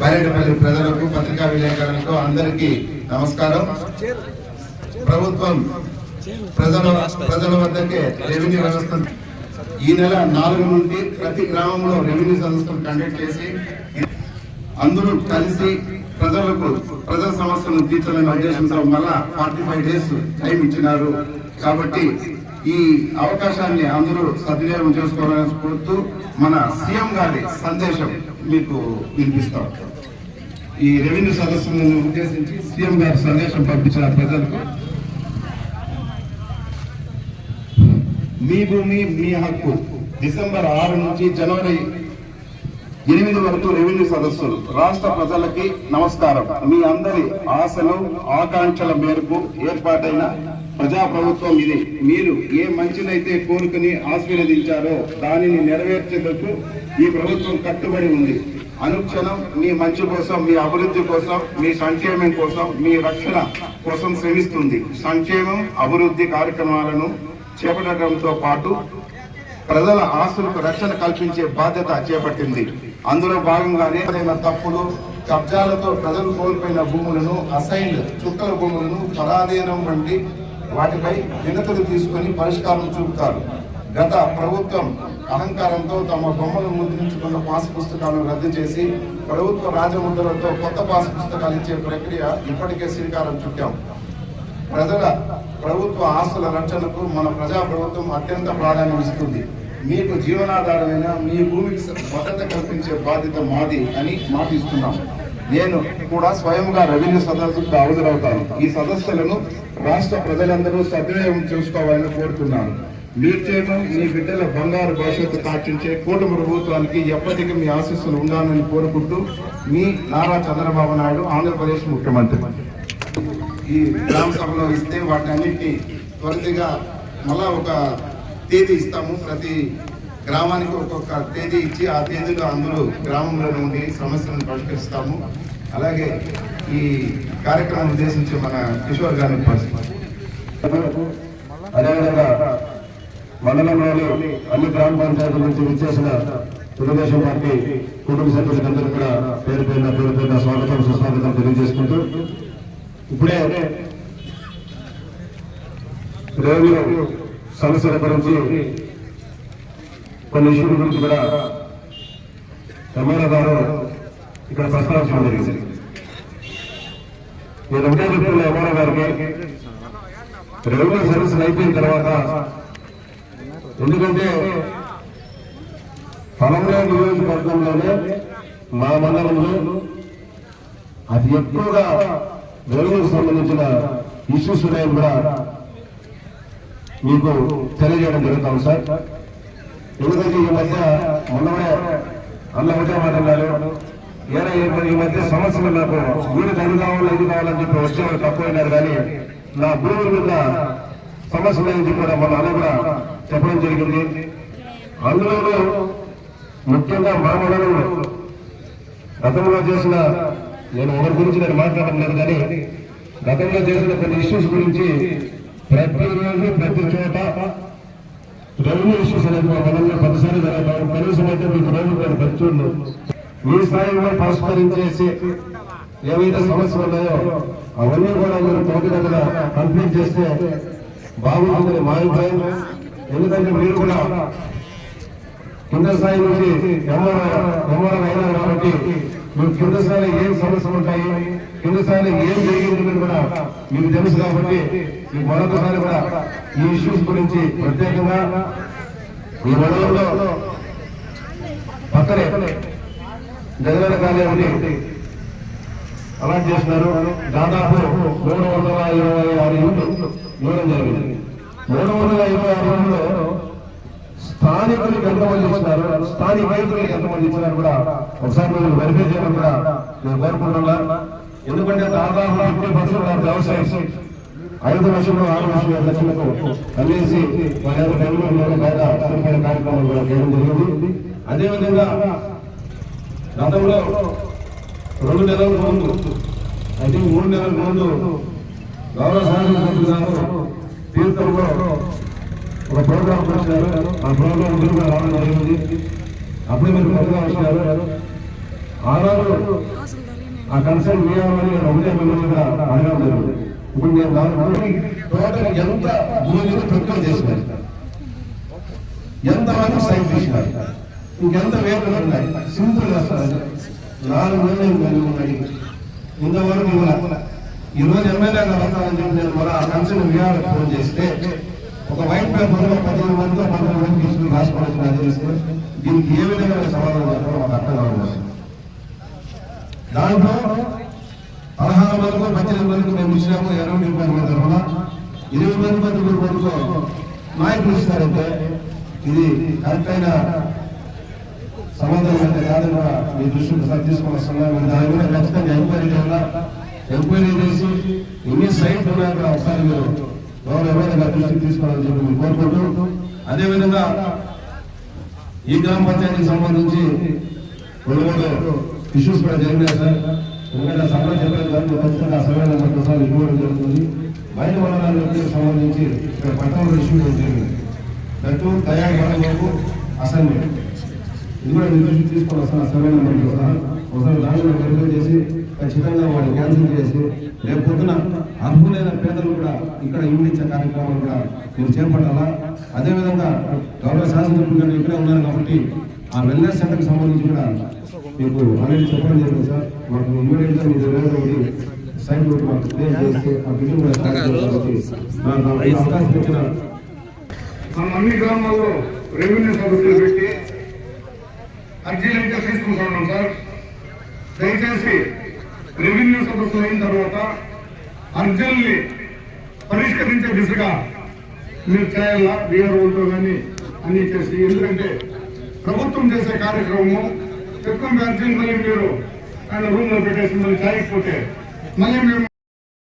బైరెడ్డిపల్లి ప్రజలకు పత్రికా విలేకరులకు అందరికీ నమస్కారం. ప్రభుత్వం ప్రజల ప్రజల వద్దకే రెవెన్యూ వ్యవస్థ ఈ నెల నాలుగు నుండి ప్రతి గ్రామంలో రెవెన్యూ సదస్సులు కండక్ట్ చేసి అందరూ కలిసి ప్రజలకు ప్రజల సమస్యలను తీర్చాలనే ఉద్దేశంతో మళ్ళా ఫార్టీ ఫైవ్ డేస్ టైం ఇచ్చినారు. కాబట్టి ఈ అవకాశాన్ని అందరూ సద్వినియోగం చేసుకోవాలని కోరుతూ మన సీఎం గారి సందేశం మీకు వినిపిస్తాం ఈ రెవెన్యూ సదస్సును ఉద్దేశించి సీఎం గారు సందేశం పంపించిన ప్రజలకు మీ భూమి మీ హక్కు. డిసెంబర్ ఆరు నుంచి జనవరి ఎనిమిది వరకు రెవెన్యూ సదస్సులు. రాష్ట్ర ప్రజలకి నమస్కారం. మీ అందరి ఆశలు ఆకాంక్షల మేరకు ఏర్పాటైన ప్రజా ప్రభుత్వం ఇది. మీరు ఏ మంచినైతే కోరుకుని ఆశీర్వదించారో దానిని నెరవేర్చేందుకు ఈ ప్రభుత్వం కట్టుబడి ఉంది. అనుక్షణం మీ మంచి కోసం మీ అభివృద్ధి కోసం మీ సంక్షేమం కోసం మీ రక్షణ కోసం శ్రమిస్తుంది. సంక్షేమం అభివృద్ధి కార్యక్రమాలను చేపట్టడంతో పాటు ప్రజల ఆస్తులకు రక్షణ కల్పించే బాధ్యత చేపట్టింది. అందులో భాగంగానే ఏదైనా తప్పులు కబ్జాలతో ప్రజలు కోల్పోయిన భూములను అసైన్డ్ చుక్కల భూములను పరాధీనం వంటి వాటిపై వినతులు తీసుకొని పరిష్కారం చూపుతారు. గత ప్రభుత్వం అహంకారంతో తమ బొమ్మలు ముద్రించుకున్న పాస్ పుస్తకాలను రద్దు చేసి ప్రభుత్వ రాజముద్రలతో కొత్త పాస్ పుస్తకాలు ఇచ్చే ప్రక్రియ ఇప్పటికే శ్రీకారం చుట్టాం. ప్రజల ప్రభుత్వ ఆస్తుల రక్షణకు మన ప్రజా ప్రభుత్వం అత్యంత ప్రాధాన్యం ఇస్తుంది. మీకు జీవనాధారమైన మీ భూమికి భద్రత కల్పించే బాధ్యత మాది అని మాటిస్తున్నాం. నేను కూడా స్వయంగా రెవెన్యూ సదస్సుకు హాజరవుతాను. ఈ సదస్సులను రాష్ట్ర ప్రజలందరూ సద్వినియోగం చేసుకోవాలని కోరుతున్నాను. మీ మీ బిడ్డల బంగారు భవిష్యత్తు కాక్షించే కూటమి ప్రభుత్వానికి ఎప్పటికీ మీ ఆశీస్సులు ఉండాలని కోరుకుంటూ మీ నారా చంద్రబాబు నాయుడు ఆంధ్రప్రదేశ్ ముఖ్యమంత్రి. ఈ గ్రామ సభలో ఇస్తే వాటన్నిటిని త్వరగా త్వరితగా మళ్ళా ఒక తేదీ ఇస్తాము. ప్రతి గ్రామానికి ఒక్కొక్క తేదీ ఇచ్చి ఆ తేదీలో అందరూ గ్రామంలో నుండి సమస్యలను పరిష్కరిస్తాము. అలాగే ఈ కార్యక్రమం ఉద్దేశించి మన కిషోర్ గారిని అదేవిధంగా మండలంలోని అన్ని గ్రామ పంచాయతీల నుంచి విచ్చేసిన తెలుగుదేశం పార్టీ కుటుంబ సభ్యులందరూ కూడా పేరు పేరున పేరు పేరున స్వాగతం సుస్వాగతం తెలియజేసుకుంటూ ఇప్పుడే రెవెన్యూ సమస్యల గురించి కొన్ని ఇష్యూల గురించి కూడా ఎమ్మెల్యే గారు ఇక్కడ ప్రస్తావించడం జరిగింది. నేను ఒకటే చెప్తున్న ఎమ్మెల్యే గారికి రెవెన్యూ సర్వీసులు అయిపోయిన తర్వాత ఎందుకంటే పొలంలో నియోజకవర్గంలోనే మా మండలంలో అది ఎక్కువగా రెవెన్యూకి సంబంధించిన ఇష్యూస్ ఉన్నాయని కూడా మీకు తెలియజేయడం జరుగుతాం సార్. ఎందుకంటే ఈ మధ్య మొన్ననే అన్న ఒకటే మాట్లాడారు ఈ మధ్య సమస్యలు నాకు వీడు అది కావాలి ఇది కావాలని చెప్పి వచ్చేవాళ్ళు తక్కువైనారు. కానీ నా భూముల మీద సమస్యలు అని చెప్పి మన అన్న కూడా చెప్పడం జరిగింది. అందులోనూ ముఖ్యంగా మా మండలంలో గతంలో చేసిన నేను ఎవరి గురించి నేను మాట్లాడడం లేదు కానీ గతంలో చేసిన కొన్ని ఇష్యూస్ గురించి ప్రతిరోజు ప్రతి చోట రెవెన్యూ ఇష్యూస్ అనేది మా మనల్లో ప్రతిసారి జరగడం కనీసం అయితే మీకు రోజు నేను ఖర్చుండు మీ స్థాయిలో పరిష్కరించేసి ఏవైతే సమస్యలు ఉన్నాయో అవన్నీ కూడా మీరు తోటి కంప్లీట్ చేస్తే బాగుంటుందని మా అభిప్రాయం. ఎందుకంటే మీరు కూడా కింద స్థాయి నుంచి ఎంఆర్ ఎంఆర్ అయినారు కాబట్టి మీరు కింద స్థాయిలో ఏం సమస్యలు ఉంటాయి కింద ఏం జరిగిందని కూడా మీకు తెలుసు కాబట్టి ఈ మరొకసారి కూడా ఈ ఇష్యూస్ గురించి ప్రత్యేకంగా ఈ మండలంలో పక్కనే జగన్ కాలేజీ అలాట్ చేస్తున్నారు. దాదాపు మూడు వందల ఇరవై ఆరు యూనిట్లు ఇవ్వడం జరిగింది. మూడు వందల ఇరవై ఆరు యూనిట్లో స్థానికులకు ఎంతమంది ఇచ్చినారు? స్థానిక రైతులకు ఎంతమంది ఇచ్చినారు కూడా ఒకసారి మీరు వెరిఫై చేయడం కూడా నేను కోరుకుంటున్నాను ఎందుకంటే దాదాపు ఫిఫ్టీ పర్సెంట్ వ్యవసాయం ఐదు లక్షలు ఆరు లక్షల లక్షలకు కలిసి మన బెంగళూరులో బాగా సరిపడే కార్యక్రమం కూడా చేయడం జరిగింది. అదేవిధంగా గతంలో రెండు నెలల ముందు అయితే మూడు నెలల ముందు గౌరవ సాధన గారు తీర్థంలో ఒక ప్రోగ్రాం చేశారు ఆ ప్రోగ్రాం గురించి రావడం జరిగింది. అప్పుడు మీరు కొత్తగా వచ్చినారు. ఆనాడు ఆ కన్సర్న్ వేయాలని నేను ఒకటే మిమ్మల్ని అడగడం జరుగుతుంది ఇప్పుడు నేను దాని టోటల్ ఎంత భూమిని ప్రకృతి చేసినారు? ఎంతమంది సైన్ చేసినారు? ఇంకెంత వేపులు ఉన్నాయి? సింపుల్గా సార్ నాలుగు నెలలు కలిగి ఉన్నాయి. ఇంతవరకు ఇవ్వాలి. ఈ రోజు వస్తానని చెప్పి నేను మన ఆ కన్సర్న్ విఆర్ ఫోన్ చేస్తే ఒక వైట్ పేపర్లో పదిహేను మందితో పదకొండు మంది తీసుకుని రాసుకోవాల్సిన అది దీనికి ఏ విధంగా సమాధానం చెప్పాలో మాకు అర్థం కావాలి దాంట్లో పదహారు వరకు పద్దెనిమిది వరకు మేము ఇచ్చినాము ఇరవై రూపాయల మంది ఇరవై మంది పద్దెనిమిది వరకు నాయకులు ఇస్తారంటే ఇది కరెక్ట్ అయిన సమాధానం అంటే కాదు కూడా మీ దృష్టికి సార్ తీసుకొని దాని మీద ఖచ్చితంగా ఎంక్వైరీ చేయాలా? ఎంక్వైరీ చేసి ఎన్ని సైట్లు ఉన్నాయో కూడా ఒకసారి మీరు గౌరవ ఎవరైనా దృష్టికి తీసుకోవాలని చెప్పి మేము కోరుకుంటూ అదేవిధంగా ఈ గ్రామ పంచాయతీకి సంబంధించి కొనుగోలు ఇష్యూస్ కూడా జరిగినాయి సార్. ఎందుకంటే సభలో చెప్పారు కానీ ఖచ్చితంగా ఆ సర్వే నెంబర్ ఇవ్వడం జరుగుతుంది. బయట మండలానికి సంబంధించి ఇక్కడ పట్టణంలో ఇష్యూ జరిగింది. దట్టు తయారు మండలంకు అసెంబ్లీ. ఇది కూడా నిర్దేశం తీసుకొని వస్తాను ఆ సర్వే నెంబర్ ఒకసారి దాంట్లో వెరిఫై చేసి ఖచ్చితంగా వాడిని క్యాన్సిల్ చేసి రేపు పొద్దున అర్హులైన పేదలు కూడా ఇక్కడ ఇల్లు కార్యక్రమాలు కూడా మీరు చేపట్టాలా? అదేవిధంగా గౌరవ శాసనసభ్యులు గారు ఇక్కడే ఉన్నారు కాబట్టి ఆ వెల్నెస్ సెంటర్కి సంబంధించి కూడా మీకు అనేది చెప్పడం జరిగింది సార్. మాకు ఇమీడియట్గా మీరు ఏదో ఒకటి సైట్ మాకు క్లియర్ చేస్తే ఆ బిల్డింగ్ కూడా కాబట్టి అవకాశం ఇచ్చిన మనం అన్ని గ్రామాల్లో రెవెన్యూ సదస్సులు పెట్టి అర్జీలు అయితే తీసుకుంటున్నాం సార్. దయచేసి రెవెన్యూ సదస్సులు అయిన తర్వాత అర్జీల్ని పరిష్కరించే దిశగా మీరు చేయాలా? డిఆర్ఓలతో కానీ అన్ని చేసి ఎందుకంటే ప్రభుత్వం చేసే కార్యక్రమం ఎక్కువ అర్జీలు మళ్ళీ మీరు ఆయన రూమ్లో పెట్టేసి మళ్ళీ చేయకపోతే మళ్ళీ మేము